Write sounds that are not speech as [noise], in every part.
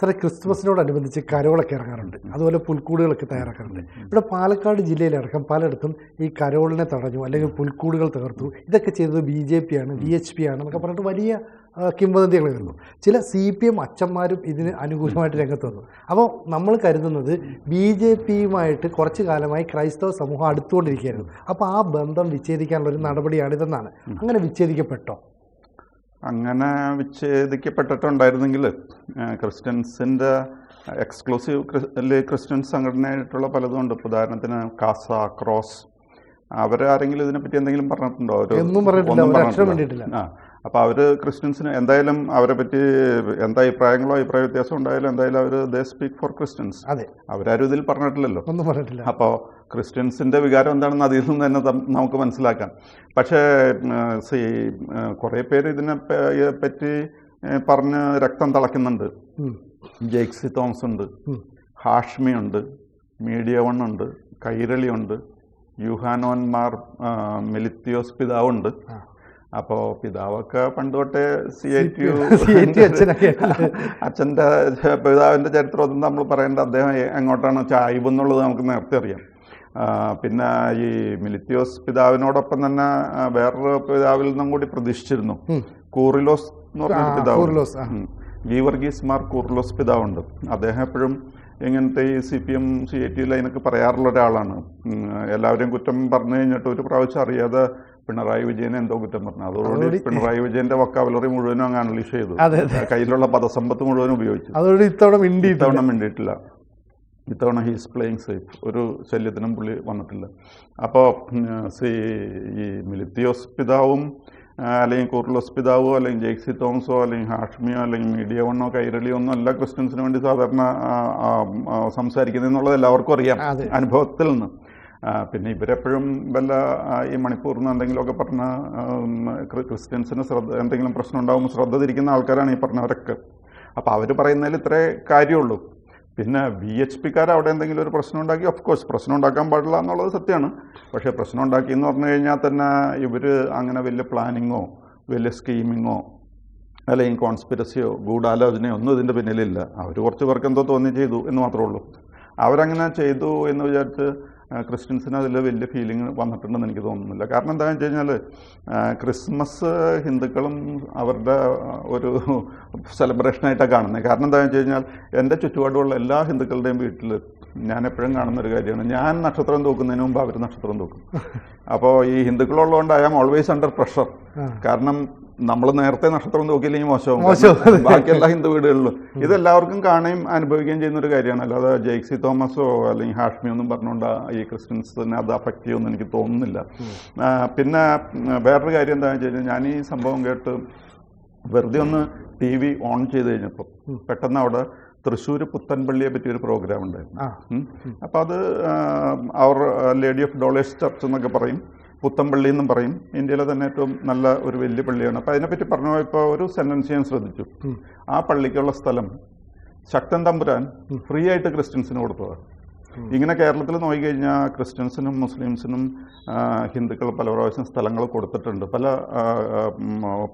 സാറേ ക്രിസ്മസിനോടനുബന്ധിച്ച് കരോളൊക്കെ ഇറങ്ങാറുണ്ട്. അതുപോലെ പുൽക്കൂടുകളൊക്കെ തയ്യാറാക്കാറുണ്ട്. ഇവിടെ പാലക്കാട് ജില്ലയിലടക്കം പലയിടത്തും ഈ കരോളിനെ തടഞ്ഞു അല്ലെങ്കിൽ പുൽക്കൂടുകൾ തകർത്തു. ഇതൊക്കെ ചെയ്തത് ബി ജെ പി ആണ് വി എച്ച് പി ആണ് എന്നൊക്കെ പറഞ്ഞിട്ട് വലിയ കിംവദന്തികൾ വരുന്നു ചില സി പി എം അച്ഛന്മാരും ഇതിന് അനുകൂലമായിട്ട് രംഗത്ത് വന്നു. അപ്പോൾ നമ്മൾ കരുതുന്നത് ബി ജെ പിയുമായിട്ട് കുറച്ചു കാലമായി ക്രൈസ്തവ സമൂഹം അടുത്തുകൊണ്ടിരിക്കുകയായിരുന്നു. അപ്പോൾ ആ ബന്ധം വിച്ഛേദിക്കാനുള്ള ഒരു നടപടിയാണിതെന്നാണ്. അങ്ങനെ വിച്ഛേദിക്കപ്പെട്ടോ? അങ്ങനെ വിച്ഛേദിക്കപ്പെട്ടിട്ടുണ്ടായിരുന്നെങ്കിൽ ക്രിസ്ത്യൻസിന്റെ എക്സ്ക്ലൂസീവ് ക്രിസ്ത്യൻ സംഘടനയായിട്ടുള്ള പലതും ഉണ്ട് ഉദാഹരണത്തിന് കാസ ക്രോസ് അവരാരെങ്കിലും ഇതിനെപ്പറ്റി എന്തെങ്കിലും പറഞ്ഞിട്ടുണ്ടോ? ഒന്നും പറഞ്ഞിട്ടില്ല, ആ. അപ്പോൾ അവർ ക്രിസ്ത്യൻസിന് എന്തായാലും അവരെ പറ്റി എന്താ അഭിപ്രായങ്ങളോ അഭിപ്രായ വ്യത്യാസം ഉണ്ടായാലും എന്തായാലും അവർ ദേ സ്പീക്ക് ഫോർ ക്രിസ്ത്യൻസ്. അതെ. അവരാരും ഇതിൽ പറഞ്ഞിട്ടില്ലല്ലോ. ഒന്നും പറഞ്ഞിട്ടില്ല. അപ്പോൾ ക്രിസ്ത്യൻസിന്റെ വികാരം എന്താണെന്ന് അതിൽ നിന്ന് തന്നെ നമുക്ക് മനസ്സിലാക്കാം. പക്ഷേ സി കുറേ പേര് ഇതിനെ പറ്റി പറഞ്ഞ് രക്തം തിളയ്ക്കുന്നുണ്ട്. ജെയ്ക്സി തോമസ് ഉണ്ട്. ഹാഷ്മി ഉണ്ട് മീഡിയ വൺ ഉണ്ട്. കൈരളി ഉണ്ട് യുഹാനോന്മാർ മെലിത്തിയോസ് പിതാവുണ്ട്. ആ. അപ്പോൾ പിതാവൊക്കെ പണ്ട് തൊട്ടേ സി ഐ ടി യു. അച്ഛന്റെ പിതാവിന്റെ ചരിത്രമൊന്നും നമ്മൾ പറയേണ്ട അദ്ദേഹം എങ്ങോട്ടാണ് ചായ്വ് എന്നുള്ളത് നമുക്ക് നേരത്തെ അറിയാം പിന്നെ ഈ മിലിത്തിയോസ് പിതാവിനോടൊപ്പം തന്നെ വേറൊരു പിതാവിൽ നിന്നും കൂടി പ്രതീക്ഷിച്ചിരുന്നു. കൂറിലോസ് എന്ന് പറഞ്ഞ പിതാവ്. ഗീവർഗീസ് മാർ കൂറിലോസ് പിതാവുണ്ട് അദ്ദേഹം എപ്പോഴും ഇങ്ങനത്തെ ഈ C P M C I T ലൈനൊക്കെ പറയാറുള്ള ഒരാളാണ് എല്ലാവരും എല്ലാവരെയും കുറ്റം പറഞ്ഞു കഴിഞ്ഞിട്ട് ഒരു പ്രാവശ്യം അറിയാതെ പിണറായി വിജയൻ എന്തോ കുറ്റം പറഞ്ഞു. അതോടുകൂടി പിണറായി വിജയന്റെ വക്കാബുലറി മുഴുവനും അങ്ങ് അനലൈസ് ചെയ്തു. കയ്യിലുള്ള പദസമ്പത്ത് മുഴുവൻ ഉപയോഗിച്ചു. അതോട് ഇത്തവണ മിണ്ടി ഇത്തവണ മിണ്ടിയിട്ടില്ല. ഇത്തവണ ഹീസ് പ്ലേയിങ് സേഫ് ഒരു ശല്യത്തിനും പുള്ളി വന്നിട്ടില്ല. അപ്പോൾ സി ഈ മിലിത്തിയോസ് പിതാവും അല്ലെങ്കിൽ കൂർലോസ് പിതാവോ അല്ലെങ്കിൽ ജെയ്സി തോമസോ അല്ലെങ്കിൽ ഹാഷ്മിയോ അല്ലെങ്കിൽ മീഡിയ വണ്ണോ കൈരളിയോ ഒന്നും അല്ല ക്രിസ്ത്യൻസിന് വേണ്ടി സാധാരണ സംസാരിക്കുന്നതെന്നുള്ളത് എല്ലാവർക്കും അറിയാം. അനുഭവത്തിൽ നിന്ന്. പിന്നെ ഇവരെപ്പോഴും വല്ല ഈ മണിപ്പൂരിൽ നിന്ന് എന്തെങ്കിലുമൊക്കെ പറഞ്ഞ ക്രിസ്ത്യൻസിന് ശ്രദ്ധ എന്തെങ്കിലും പ്രശ്നം ഉണ്ടാകുമ്പോൾ ശ്രദ്ധ തിരിക്കുന്ന ആൾക്കാരാണ് ഈ പറഞ്ഞവരൊക്കെ. അപ്പോൾ അവർ പറയുന്നതിൽ ഇത്രേ കാര്യമുള്ളൂ. പിന്നെ വി എച്ച് പിക്കാർ അവിടെ എന്തെങ്കിലും ഒരു പ്രശ്നം ഉണ്ടാക്കി ഓഫ് കോഴ്സ് പ്രശ്നം ഉണ്ടാക്കാൻ പാടില്ല എന്നുള്ളത് സത്യമാണ് പക്ഷേ പ്രശ്നം ഉണ്ടാക്കി എന്ന് പറഞ്ഞു കഴിഞ്ഞാൽ തന്നെ ഇവർ അങ്ങനെ വലിയ പ്ലാനിങ്ങോ വലിയ സ്കീമിങ്ങോ അല്ലെങ്കിൽ കോൺസ്പിരസിയോ ഗൂഢാലോചനയോ ഒന്നും ഇതിന്റെ പിന്നിലില്ല. അവർ കുറച്ച് പേർക്ക് എന്തോ തോന്നി ചെയ്തു എന്ന് മാത്രമേ ഉള്ളൂ. അവരങ്ങനെ ചെയ്തു എന്ന് വിചാരിച്ച് ക്രിസ്ത്യൻസിന് അതിൽ വലിയ ഫീലിംഗ് വന്നിട്ടുണ്ടെന്ന് എനിക്ക് തോന്നുന്നില്ല. കാരണം എന്താണെന്ന് വെച്ച് കഴിഞ്ഞാൽ ക്രിസ്മസ് ഹിന്ദുക്കളും അവരുടെ ഒരു സെലിബ്രേഷനായിട്ടാണ് കാണുന്നത്. കാരണം എന്താണെന്ന് വെച്ച് കഴിഞ്ഞാൽ എന്റെ ചുറ്റുപാടുമുള്ള എല്ലാ ഹിന്ദുക്കളുടെയും വീട്ടിൽ ഞാൻ എപ്പോഴും കാണുന്ന ഒരു കാര്യമാണ്. ഞാൻ നക്ഷത്രം തൂക്കുന്നതിന് മുമ്പ് അവർ നക്ഷത്രം തൂക്കും. അപ്പോൾ ഈ ഹിന്ദുക്കളുള്ളതുകൊണ്ട് I am always under pressure കാരണം നമ്മൾ നേരത്തെ നക്ഷത്രം നോക്കിയില്ലെങ്കിൽ മോശം ബാക്കിയെല്ലാ ബാക്കി എല്ലാ ഹിന്ദു വീടുകളിലും. ഇതെല്ലാവർക്കും കാണുകയും അനുഭവിക്കുകയും ചെയ്യുന്ന ഒരു കാര്യമാണ്. അല്ലാതെ ജെയ്ക്സി തോമസോ അല്ലെങ്കിൽ ഹാഷ്മി ഒന്നും പറഞ്ഞുകൊണ്ട് ഈ ക്രിസ്ത്യൻസിനെ അത് അഫക്റ്റ് ചെയ്യുമെന്ന് എനിക്ക് തോന്നുന്നില്ല. പിന്നെ വേറൊരു കാര്യം എന്താണെന്ന് വെച്ച് കഴിഞ്ഞാൽ ഞാൻ ഈ സംഭവം കേട്ട് വെറുതെ ഒന്ന് ടി വി ഓൺ ചെയ്ത് കഴിഞ്ഞപ്പോൾ പെട്ടെന്ന് അവിടെ തൃശ്ശൂർ പുത്തൻപള്ളിയെ പറ്റി ഒരു പ്രോഗ്രാം ഉണ്ടായിരുന്നു. അപ്പോൾ അത് അവർ ലേഡി ഓഫ് ഡോളേഴ്സ് ചർച്ച് എന്നൊക്കെ പറയും. പുത്തമ്പള്ളി എന്നും പറയും. ഇന്ത്യയിലെ തന്നെ ഏറ്റവും നല്ല ഒരു വലിയ പള്ളിയാണ്. അപ്പോൾ അതിനെപ്പറ്റി പറഞ്ഞു പോയപ്പോൾ ഒരു സെന്റൻസ് ഞാൻ ശ്രദ്ധിച്ചു. ആ പള്ളിക്കുള്ള സ്ഥലം ശക്തൻ തമ്പുരാൻ ഫ്രീ ആയിട്ട് ക്രിസ്ത്യൻസിന് കൊടുത്തതാണ്. ഇങ്ങനെ കേരളത്തിൽ നോക്കിക്കഴിഞ്ഞാൽ ക്രിസ്ത്യൻസിനും മുസ്ലിംസിനും ഹിന്ദുക്കൾ പല പ്രാവശ്യം സ്ഥലങ്ങൾ കൊടുത്തിട്ടുണ്ട്. പല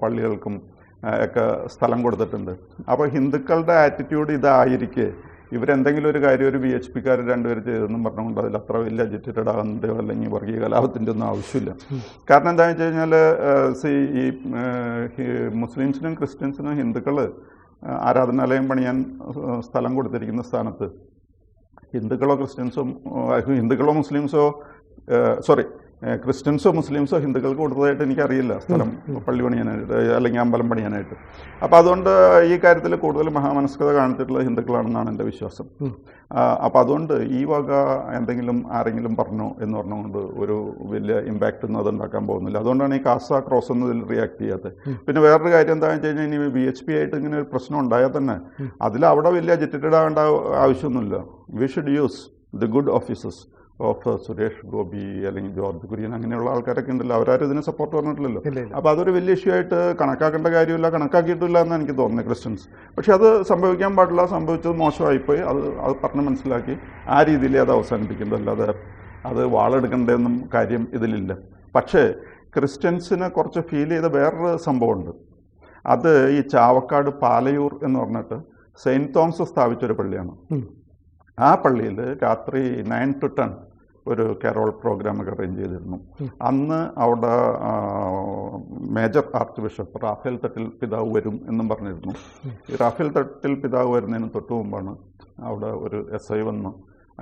പള്ളികൾക്കും ഒക്കെ സ്ഥലം കൊടുത്തിട്ടുണ്ട്. അപ്പോൾ ഹിന്ദുക്കളുടെ ആറ്റിറ്റ്യൂഡ് ഇതായിരിക്കെ ഇവരെന്തെങ്കിലും ഒരു കാര്യം ഒരു ബി എച്ച് പിക്കാർ രണ്ടുപേർ ചെയ്തെന്നും പറഞ്ഞുകൊണ്ട് അതിൽ അത്ര വലിയ അജിറ്റേറ്റഡ് ആകുന്നതോ അല്ലെങ്കിൽ വർഗീയ കലാപത്തിന്റെ ഒന്നും ആവശ്യമില്ല. കാരണം എന്താണെന്ന് വെച്ച് കഴിഞ്ഞാൽ സി ഈ മുസ്ലിംസിനും ക്രിസ്ത്യൻസിനും ഹിന്ദുക്കൾ ആരാധനാലയം പണിയാൻ സ്ഥലം കൊടുത്തിരിക്കുന്ന സ്ഥാനത്ത് ഹിന്ദുക്കളോ ക്രിസ്ത്യൻസോ ഹിന്ദുക്കളോ മുസ്ലിംസോ സോറി ക്രിസ്ത്യൻസോ മുസ്ലിംസോ ഹിന്ദുക്കൾക്ക് കൊടുത്തതായിട്ട് എനിക്കറിയില്ല സ്ഥലം. പള്ളി പണിയാനായിട്ട് അല്ലെങ്കിൽ അമ്പലം പണിയാനായിട്ട്. അപ്പോൾ അതുകൊണ്ട് ഈ കാര്യത്തിൽ കൂടുതൽ മഹാമനസ്കത കാണിച്ചിട്ടുള്ളത് ഹിന്ദുക്കളാണെന്നാണ് എന്റെ വിശ്വാസം. അപ്പോൾ അതുകൊണ്ട് ഈ വക എന്തെങ്കിലും ആരെങ്കിലും പറഞ്ഞു എന്ന് പറഞ്ഞുകൊണ്ട് ഒരു വലിയ ഇമ്പാക്റ്റ് ഒന്നും അത് ഉണ്ടാക്കാൻ പോകുന്നില്ല. അതുകൊണ്ടാണ് ഈ കാസ ക്രോസ് എന്നതിൽ റിയാക്ട് ചെയ്യാത്തത്. പിന്നെ വേറൊരു കാര്യം എന്താണെന്ന് വെച്ച് കഴിഞ്ഞാൽ ഇനി ബി എച്ച് പി ആയിട്ട് ഇങ്ങനെ ഒരു പ്രശ്നം ഉണ്ടായാൽ തന്നെ അതിൽ അവിടെ വലിയ അജിറ്റേറ്റഡ് ആവേണ്ട ആവശ്യമൊന്നുമില്ല. We should use the good offices of Suresh Gopi അല്ലെങ്കിൽ ജോർജ് കുര്യൻ അങ്ങനെയുള്ള ആൾക്കാരൊക്കെ ഉണ്ടല്ലോ. അവരാരും ഇതിനെ സപ്പോർട്ട് പറഞ്ഞിട്ടില്ലല്ലോ. അപ്പോൾ അതൊരു വലിയ ഇഷ്യൂ ആയിട്ട് കണക്കാക്കേണ്ട കാര്യമില്ല. കണക്കാക്കിയിട്ടില്ല എന്ന് എനിക്ക് തോന്നുന്നത് ക്രിസ്ത്യൻസ്. പക്ഷേ അത് സംഭവിക്കാൻ പാടില്ല. സംഭവിച്ചത് മോശമായിപ്പോയി. അത് അത് പറഞ്ഞ് മനസ്സിലാക്കി ആ രീതിയിൽ അത് അവസാനിപ്പിക്കേണ്ടത് അല്ലാതെ അത് വാളെടുക്കേണ്ടതെന്നും കാര്യം ഇതിലില്ല. പക്ഷേ ക്രിസ്ത്യൻസിനെ കുറച്ച് ഫീൽ ചെയ്ത വേറൊരു സംഭവമുണ്ട്. അത് ഈ ചാവക്കാട് പാലയൂർ എന്ന് പറഞ്ഞിട്ട് സെയിന്റ് തോമസ് സ്ഥാപിച്ചൊരു പള്ളിയാണ്. ആ പള്ളിയിൽ രാത്രി നയൻ ടു ടെൻ ഒരു കരോൾ പ്രോഗ്രാം ഒക്കെ അറേഞ്ച് ചെയ്തിരുന്നു. അന്ന് അവിടെ major archbishop Raphael Thattil പിതാവ് വരും എന്നും പറഞ്ഞിരുന്നു. ഈ റാഫേൽ തട്ടിൽ പിതാവ് വരുന്നതിന് തൊട്ട് മുമ്പാണ് അവിടെ ഒരു എസ് ഐ വന്ന്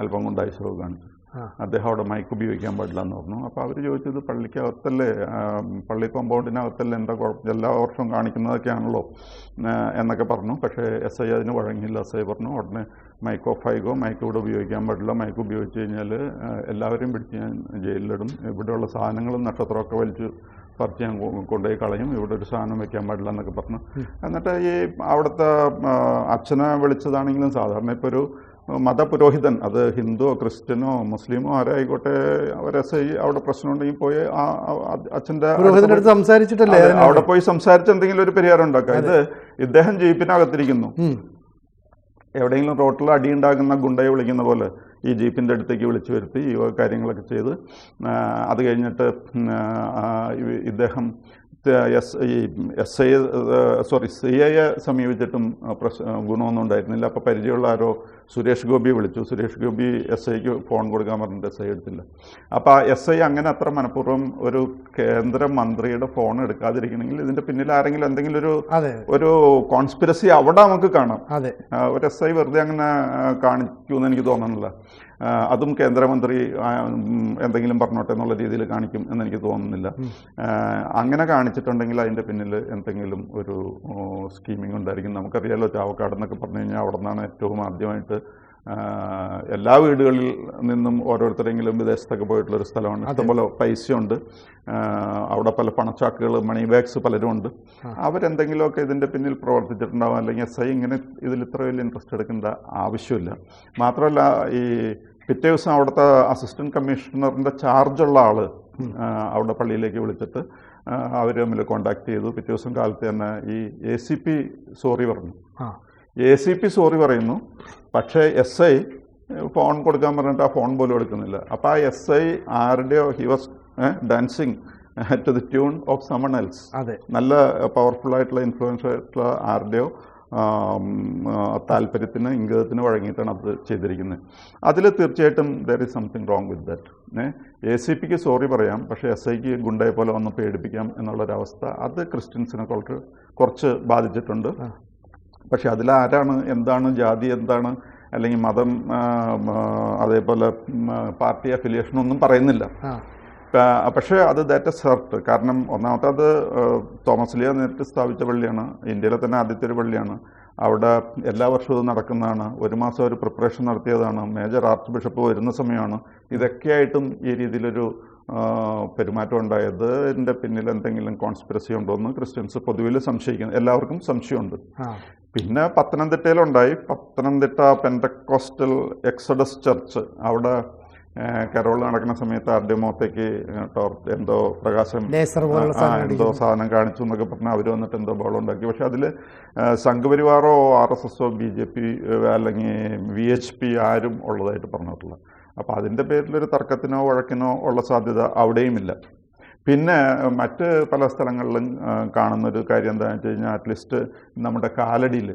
അല്പം കൊണ്ട് ഐശ്വരവ് കാണിച്ചു. അദ്ദേഹം അവിടെ മൈക്ക് ഉപയോഗിക്കാൻ പാടില്ല എന്ന് പറഞ്ഞു. അപ്പോൾ അവർ ചോദിച്ചത് പള്ളിക്കകത്തല്ലേ പള്ളി കോമ്പൗണ്ടിനകത്തല്ലേ എന്താ കുഴപ്പം? എല്ലാ വർഷവും കാണിക്കുന്നതൊക്കെയാണല്ലോ എന്നൊക്കെ പറഞ്ഞു. പക്ഷേ എസ് ഐ അതിന് വഴങ്ങിയില്ല. എസ് ഐ പറഞ്ഞു ഉടനെ മൈക്ക് ഓഫ് ആയിക്കോ. മൈക്ക് ഇവിടെ ഉപയോഗിക്കാൻ പാടില്ല. മൈക്ക് ഉപയോഗിച്ച് കഴിഞ്ഞാൽ എല്ലാവരെയും പിടിച്ച് ഞാൻ ജയിലിലിടും. ഇവിടെയുള്ള സാധനങ്ങളും നക്ഷത്രമൊക്കെ വലിച്ചു പറിച്ച് ഞാൻ കൊണ്ടുപോയി കളയും. ഇവിടെ ഒരു സാധനം വെക്കാൻ പാടില്ല എന്നൊക്കെ പറഞ്ഞു. എന്നിട്ട് ഈ അവിടുത്തെ അച്ഛനെ വിളിച്ചതാണെങ്കിലും സാധാരണ ഇപ്പോൾ ഒരു മതപുരോഹിതൻ അത് ഹിന്ദുവോ ക്രിസ്ത്യനോ മുസ്ലിമോ ആരായിക്കോട്ടെ അവരെ അവിടെ പ്രശ്നമുണ്ടെങ്കിൽ പോയി ആ അച്ഛന്റെ അടുത്ത് സംസാരിച്ചിട്ടല്ലേ? അവിടെ പോയി സംസാരിച്ച് എന്തെങ്കിലും ഒരു പരിഹാരം ഉണ്ടാക്കാം. ഇത് ഇദ്ദേഹം ജീപ്പിനകത്തിരിക്കുന്നു. എവിടെയെങ്കിലും റോട്ടിൽ അടിയുണ്ടാകുന്ന ഗുണ്ടയെ വിളിക്കുന്ന പോലെ ഈ ജീപ്പിന്റെ അടുത്തേക്ക് വിളിച്ചു വരുത്തി ഈ കാര്യങ്ങളൊക്കെ ചെയ്ത് അത് കഴിഞ്ഞിട്ട് ഇദ്ദേഹം ഈ എസ് ഐ സോറി സി ഐയെ സമീപിച്ചിട്ടും പ്രശ് ഗുണമൊന്നും ഉണ്ടായിരുന്നില്ല. അപ്പോൾ പരിചയമുള്ള ആരോ സുരേഷ് ഗോപി വിളിച്ചു. സുരേഷ് ഗോപി എസ് ഐക്ക് ഫോൺ കൊടുക്കാൻ പറഞ്ഞിട്ട് എസ് ഐ എടുത്തില്ല. അപ്പോൾ ആ എസ് ഐ അങ്ങനെ അത്ര മനഃപൂർവം ഒരു കേന്ദ്ര മന്ത്രിയുടെ ഫോൺ എടുക്കാതിരിക്കണമെങ്കിൽ ഇതിന്റെ പിന്നിൽ ആരെങ്കിലും എന്തെങ്കിലും ഒരു ഒരു കോൺസ്പിരസി അവിടെ നമുക്ക് കാണാം. ഒരു എസ് ഐ വെറുതെ അങ്ങനെ കാണിക്കുമെന്ന് എനിക്ക് തോന്നുന്നില്ല. ആ, അതും കേന്ദ്രമന്ത്രി എന്തെങ്കിലും പറഞ്ഞോട്ടെ എന്നുള്ള രീതിയിൽ കാണിക്കും എന്നെനിക്ക് തോന്നുന്നില്ല. അങ്ങനെ കാണിച്ചിട്ടുണ്ടെങ്കിൽ അതിന്റെ പിന്നിൽ എന്തെങ്കിലും ഒരു സ്കീമിംഗ് ഉണ്ടായിരിക്കും. നമുക്കറിയാലോ ചാവക്കാട് എന്നൊക്കെ പറഞ്ഞു കഴിഞ്ഞാൽ അവിടെ നിന്നാണ് ഏറ്റവും ആദ്യമായിട്ട് എല്ലാ വീടുകളിൽ നിന്നും ഓരോരുത്തരെങ്കിലും വിദേശത്തൊക്കെ പോയിട്ടുള്ളൊരു സ്ഥലമാണ് ഇഷ്ടംപോലെ പൈസയുണ്ട്. അവിടെ പല പണച്ചാക്കുകൾ മണി ബാഗ്സ് പലരും ഉണ്ട്. അവരെന്തെങ്കിലുമൊക്കെ ഇതിന്റെ പിന്നിൽ പ്രവർത്തിച്ചിട്ടുണ്ടാവും. അല്ലെങ്കിൽ എസ് ഐ ഇങ്ങനെ ഇതിൽ ഇത്ര വലിയ ഇൻട്രസ്റ്റ് എടുക്കേണ്ട ആവശ്യമില്ല. മാത്രമല്ല ഈ പിറ്റേ ദിവസം അവിടുത്തെ അസിസ്റ്റന്റ് കമ്മീഷണറിന്റെ ചാർജുള്ള ആൾ ആ, അവിടെ പള്ളിയിലേക്ക് വിളിച്ചിട്ട് അവർ തമ്മിൽ കോണ്ടാക്ട് ചെയ്തു. പിറ്റേ ദിവസം കാലത്ത് തന്നെ ഈ എ സി പി സോറി പറഞ്ഞു. എ സി പി സോറി പറയുന്നു. പക്ഷേ എസ് ഐ ഫോൺ കൊടുക്കാൻ പറഞ്ഞിട്ട് ആ ഫോൺ പോലും എടുക്കുന്നില്ല. അപ്പോൾ ആ എസ് ഐ ആരുടെയോ he was dancing to the tune of someone else അതെ. നല്ല പവർഫുൾ ആയിട്ടുള്ള ഇൻഫ്ലുവൻസ് ആയിട്ടുള്ള ആരുടെയോ താല്പര്യത്തിന് ഇംഗിതത്തിന് വഴങ്ങിയിട്ടാണ് അത് ചെയ്തിരിക്കുന്നത് അതിൽ തീർച്ചയായിട്ടും there is something wrong with that A C pick sorry പറയാം. പക്ഷേ എസ് ഐക്ക് ഗുണ്ടയെ പോലെ വന്ന് പേടിപ്പിക്കാം എന്നുള്ളൊരവസ്ഥ അത് ക്രിസ്ത്യൻസിനെ കുറച്ച് കുറച്ച് ബാധിച്ചിട്ടുണ്ട് പക്ഷെ അതിലാരാണ് എന്താണ് ജാതി എന്താണ് അല്ലെങ്കിൽ മതം അതേപോലെ പാർട്ടി അഫിലിയേഷൻ ഒന്നും പറയുന്നില്ല. പക്ഷെ അത് ദാറ്റ് എസ് സെർട്ട് കാരണം ഒന്നാമത്തെ അത് തോമസ് ലിയ നേരിട്ട് സ്ഥാപിച്ച പള്ളിയാണ് ഇന്ത്യയിലെ തന്നെ ആദ്യത്തെ ഒരു പള്ളിയാണ്. അവിടെ എല്ലാ വർഷവും നടക്കുന്നതാണ്. ഒരു മാസം ഒരു പ്രിപ്പറേഷൻ നടത്തിയതാണ്. മേജർ ആർച്ച് ബിഷപ്പ് വരുന്ന സമയമാണ്. ഇതൊക്കെയായിട്ടും ഈ രീതിയിലൊരു പെരുമാറ്റം ഉണ്ടായത് ഇതിന്റെ പിന്നിൽ എന്തെങ്കിലും കോൺസ്പിറസി ഉണ്ടോ എന്ന് ക്രിസ്ത്യൻസ് പൊതുവിൽ സംശയിക്കുന്നു. എല്ലാവർക്കും സംശയമുണ്ട്. പിന്നെ പത്തനംതിട്ടയിലുണ്ടായി. പത്തനംതിട്ട പെൻഡക്കോസ്റ്റൽ എക്സഡസ് ചർച്ച് അവിടെ കരോൾ നടക്കുന്ന സമയത്ത് ആദ്യമോത്തേക്ക് എന്തോ പ്രകാശം എന്തോ സാധനം കാണിച്ചു എന്നൊക്കെ പറഞ്ഞാൽ അവർ വന്നിട്ട് എന്തോ ബോളം ഉണ്ടാക്കി. പക്ഷെ അതിൽ സംഘപരിവാറോ ആർ എസ് എസോ ബി ജെ പി അല്ലെങ്കിൽ വി എച്ച് പി ആരും ഉള്ളതായിട്ട് പറഞ്ഞിട്ടില്ല. അപ്പോൾ അതിന്റെ പേരിലൊരു തർക്കത്തിനോ വഴക്കിനോ ഉള്ള സാധ്യത അവിടെയുമില്ല പിന്നെ മറ്റ് പല സ്ഥലങ്ങളിലും കാണുന്ന കാണുന്നൊരു കാര്യം എന്താണെന്ന് വെച്ച് കഴിഞ്ഞാൽ അറ്റ്ലീസ്റ്റ് നമ്മുടെ കാലടിയിൽ.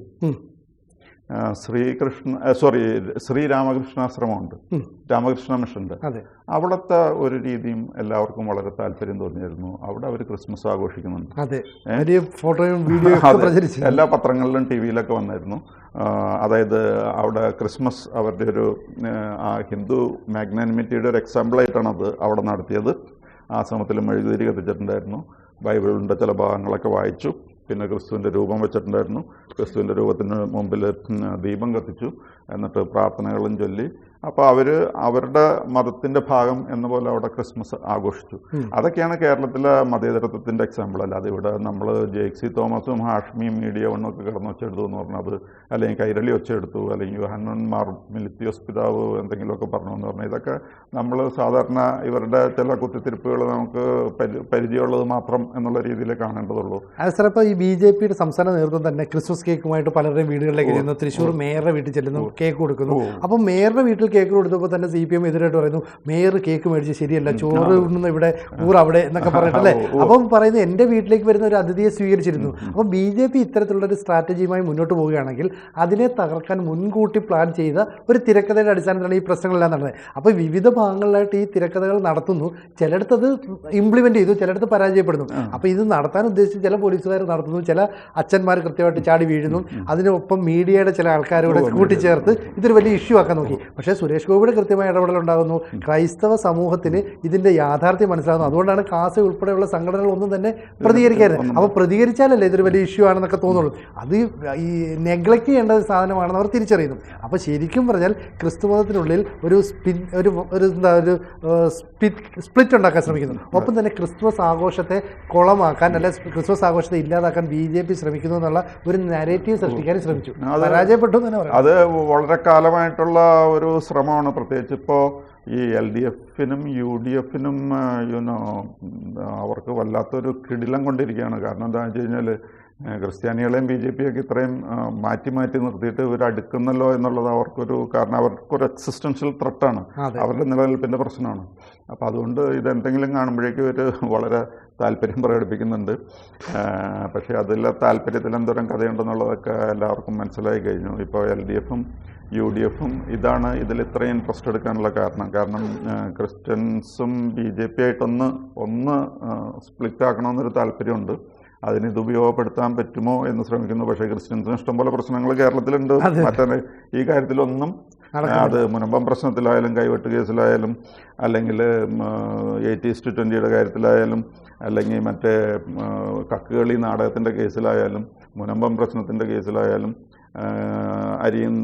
ശ്രീകൃഷ്ണ സോറി ശ്രീരാമകൃഷ്ണാശ്രമമുണ്ട്. രാമകൃഷ്ണ അതെ. അവിടുത്തെ ഒരു രീതിയും എല്ലാവർക്കും വളരെ താല്പര്യം തോന്നിയിരുന്നു അവിടെ അവർ ക്രിസ്മസ് ആഘോഷിക്കുന്നുണ്ട്. ഫോട്ടോയും എല്ലാ പത്രങ്ങളിലും ടി വിയിലൊക്കെ വന്നായിരുന്നു അതായത് അവിടെ ക്രിസ്മസ് അവരുടെ ഒരു ഹിന്ദു മാഗ്നാനിമിറ്റിയുടെ ഒരു എക്സാമ്പിളായിട്ടാണ് അത് അവിടെ നടത്തിയത്. ആ ശ്രമത്തിൽ മെഴുകുതിരി കത്തിച്ചിട്ടുണ്ടായിരുന്നു. ബൈബിളിന്റെ ചില ഭാഗങ്ങളൊക്കെ വായിച്ചു. പിന്നെ ക്രിസ്തുവിന്റെ രൂപം വെച്ചിട്ടുണ്ടായിരുന്നു. ക്രിസ്തുവിന്റെ രൂപത്തിന് മുമ്പിൽ ദീപം കത്തിച്ചു. എന്നിട്ട് പ്രാർത്ഥനകളും ചൊല്ലി അപ്പോൾ അവർ അവരുടെ മതത്തിന്റെ ഭാഗം എന്ന പോലെ അവിടെ ക്രിസ്മസ് ആഘോഷിച്ചു. അതൊക്കെയാണ് കേരളത്തിലെ മതേതരത്വത്തിന്റെ എക്സാമ്പിൾ അല്ലാതെ ഇവിടെ നമ്മൾ ജേക്സി തോമസും ഹാഷ്മിയും മീഡിയ വണ്ണും ഒക്കെ കിടന്ന് വെച്ചെടുത്തു എന്ന് പറഞ്ഞത് അല്ലെങ്കിൽ കൈരളി ഒച്ചെടുത്തു അല്ലെങ്കിൽ യോഹന്നൻ മാർ മിലിത്തിയോസ് പിതാവ് എന്തെങ്കിലുമൊക്കെ പറഞ്ഞു എന്ന് പറഞ്ഞാൽ ഇതൊക്കെ നമ്മൾ സാധാരണ ഇവരുടെ ചില കുത്തിത്തിരിപ്പുകൾ നമുക്ക് പരി പരിചയമുള്ളത് മാത്രം എന്നുള്ള രീതിയിൽ കാണേണ്ടതുള്ളൂ. അത് സാർ ഇപ്പോൾ ഈ ബി ജെ പിയുടെ സംസ്ഥാന നേതൃത്വം തന്നെ ക്രിസ്മസ് കേക്കുമായിട്ട് പലരുടെയും വീടുകളിലേക്ക് ചെല്ലുന്നു. തൃശ്ശൂർ മേയറുടെ വീട്ടിൽ ചെല്ലുന്നു കേക്ക് കൊടുക്കുന്നു. അപ്പം മേയറുടെ വീട്ടിൽ കേക്ക് കൊടുത്തപ്പോൾ തന്നെ സി പി എം എതിരായിട്ട് പറയുന്നു മേയർ കേക്ക് മേടിച്ച് ശരിയല്ല ചോറ് ഉണ്ണുന്ന ഇവിടെ ഊർ അവിടെ എന്നൊക്കെ പറഞ്ഞിട്ടല്ലേ അപ്പം പറയുന്നത് എന്റെ വീട്ടിലേക്ക് വരുന്ന ഒരു അതിഥിയെ സ്വീകരിച്ചിരുന്നു. അപ്പം ബി ജെ പി ഇത്തരത്തിലുള്ള ഒരു സ്ട്രാറ്റജിയുമായി മുന്നോട്ട് പോവുകയാണെങ്കിൽ അതിനെ തകർക്കാൻ മുൻകൂട്ടി പ്ലാൻ ചെയ്ത ഒരു തിരക്കഥയുടെ അടിസ്ഥാനത്തിലാണ് ഈ പ്രശ്നങ്ങളെല്ലാം നടന്നത്. അപ്പോൾ വിവിധ ഭാഗങ്ങളിലായിട്ട് ഈ തിരക്കഥകൾ നടത്തുന്നു. ചിലയിടത്ത് അത് ഇംപ്ലിമെന്റ് ചെയ്തു ചിലയിടത്ത് പരാജയപ്പെടുന്നു. അപ്പോൾ ഇത് നടത്താൻ ഉദ്ദേശിച്ച് ചില പോലീസുകാർ നടത്തുന്നു ചില അച്ഛന്മാർ കൃത്യമായിട്ട് ചാടി വീഴുന്നു. അതിനൊപ്പം മീഡിയയുടെ ചില ആൾക്കാരോട് കൂട്ടിച്ചേർത്ത് ഇതൊരു വലിയ ഇഷ്യൂ ആക്കാൻ നോക്കി. പക്ഷേ സുരേഷ് ഗോപിയുടെ കൃത്യമായ ഇടപെടലുണ്ടാകുന്നു ക്രൈസ്തവ സമൂഹത്തിന് ഇതിന്റെ യാഥാർത്ഥ്യം മനസ്സിലാകുന്നു. അതുകൊണ്ടാണ് കാസ ഉൾപ്പെടെയുള്ള സംഘടനകളൊന്നും തന്നെ പ്രതികരിക്കരുത് അപ്പോൾ പ്രതികരിച്ചാലല്ലേ ഇതൊരു വലിയ ഇഷ്യൂ ആണെന്നൊക്കെ തോന്നുള്ളൂ. അത് ഈ നെഗ്ലക്ട് ചെയ്യേണ്ട സാധനമാണെന്ന് അവർ തിരിച്ചറിയുന്നു. അപ്പോൾ ശരിക്കും പറഞ്ഞാൽ ക്രിസ്തു മതത്തിനുള്ളിൽ ഒരു സ്പിൻ ഒരു ഒരു എന്താ ഒരു സ്പ്ലിറ്റ് ഉണ്ടാക്കാൻ ശ്രമിക്കുന്നു. ഒപ്പം തന്നെ ക്രിസ്തുമസ് ആഘോഷത്തെ കുളമാക്കാൻ അല്ലെ ക്രിസ്മസ് ആഘോഷത്തെ ഇല്ലാതാക്കാൻ ബി ജെ പി ശ്രമിക്കുന്നു എന്നുള്ള ഒരു നരേറ്റീവ് സൃഷ്ടിക്കാൻ ശ്രമിച്ചു. പരാജയപ്പെട്ടു അത് വളരെ കാലമായിട്ടുള്ള ഒരു ശ്രമമാണ് പ്രത്യേകിച്ച് ഇപ്പോൾ ഈ എൽ ഡി എഫിനും യു ഡി എഫിനും യുനോ അവർക്ക് വല്ലാത്തൊരു കിടിലം കൊണ്ടിരിക്കുകയാണ്. കാരണം എന്താണെന്ന് വെച്ച് കഴിഞ്ഞാൽ ക്രിസ്ത്യാനികളെയും ബി ജെ പിയൊക്കെ ഇത്രയും മാറ്റി മാറ്റി നിർത്തിയിട്ട് ഇവർ അടുക്കുന്നല്ലോ എന്നുള്ളത് അവർക്കൊരു കാരണം അവർക്കൊരു എക്സിസ്റ്റൻഷ്യൽ ത്രെട്ടാണ്. അവരുടെ നിലനിൽപ്പിന്റെ പ്രശ്നമാണ്. അപ്പോൾ അതുകൊണ്ട് ഇതെന്തെങ്കിലും കാണുമ്പോഴേക്കും ഇവർ വളരെ താല്പര്യം പ്രകടിപ്പിക്കുന്നുണ്ട്. പക്ഷെ അതിലെ താല്പര്യത്തിൽ എന്തോരം കഥയുണ്ടെന്നുള്ളതൊക്കെ എല്ലാവർക്കും മനസ്സിലായി കഴിഞ്ഞു. ഇപ്പോൾ എൽ ഡി എഫും യു ഡി എഫും ഇതാണ് ഇതിൽ ഇത്രയും ഇൻട്രസ്റ്റ് എടുക്കാനുള്ള കാരണം. കാരണം ക്രിസ്ത്യൻസും ബി ജെ പി ആയിട്ടൊന്ന് ഒന്ന് സ്പ്ലിറ്റ് ആക്കണമെന്നൊരു താല്പര്യമുണ്ട്. അതിന് ഇത് ഉപയോഗപ്പെടുത്താൻ പറ്റുമോ എന്ന് ശ്രമിക്കുന്നു. പക്ഷേ ക്രിസ്ത്യൻസിന് ഇഷ്ടംപോലെ പ്രശ്നങ്ങൾ കേരളത്തിലുണ്ട്. മറ്റേ ഈ കാര്യത്തിലൊന്നും അത് മുനമ്പം പ്രശ്നത്തിലായാലും കൈവെട്ട് കേസിലായാലും അല്ലെങ്കിൽ എയ്റ്റീസ്റ്റ് ട്വന്റിയുടെ കാര്യത്തിലായാലും അല്ലെങ്കിൽ മറ്റേ കക്കുകളി നാടകത്തിന്റെ കേസിലായാലും മുനമ്പം പ്രശ്നത്തിന്റെ കേസിലായാലും അരിയും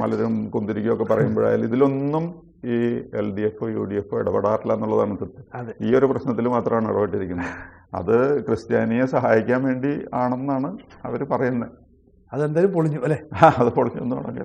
മലരും കുന്തിരിക്കും ഒക്കെ പറയുമ്പോഴായാലും ഇതിലൊന്നും ഈ L D F U D F ഇടപെടാറില്ല എന്നുള്ളതാണ് സത്യം. ഈ ഒരു പ്രശ്നത്തിൽ മാത്രമാണ് ഇടപെട്ടിരിക്കുന്നത്. അത് ക്രിസ്ത്യാനിയെ സഹായിക്കാൻ വേണ്ടി ആണെന്നാണ് അവർ പറയുന്നത്. അതെന്തായാലും പൊളിഞ്ഞു അല്ലേ? [laughs] അത് പൊളിഞ്ഞു എന്ന് തുടങ്ങി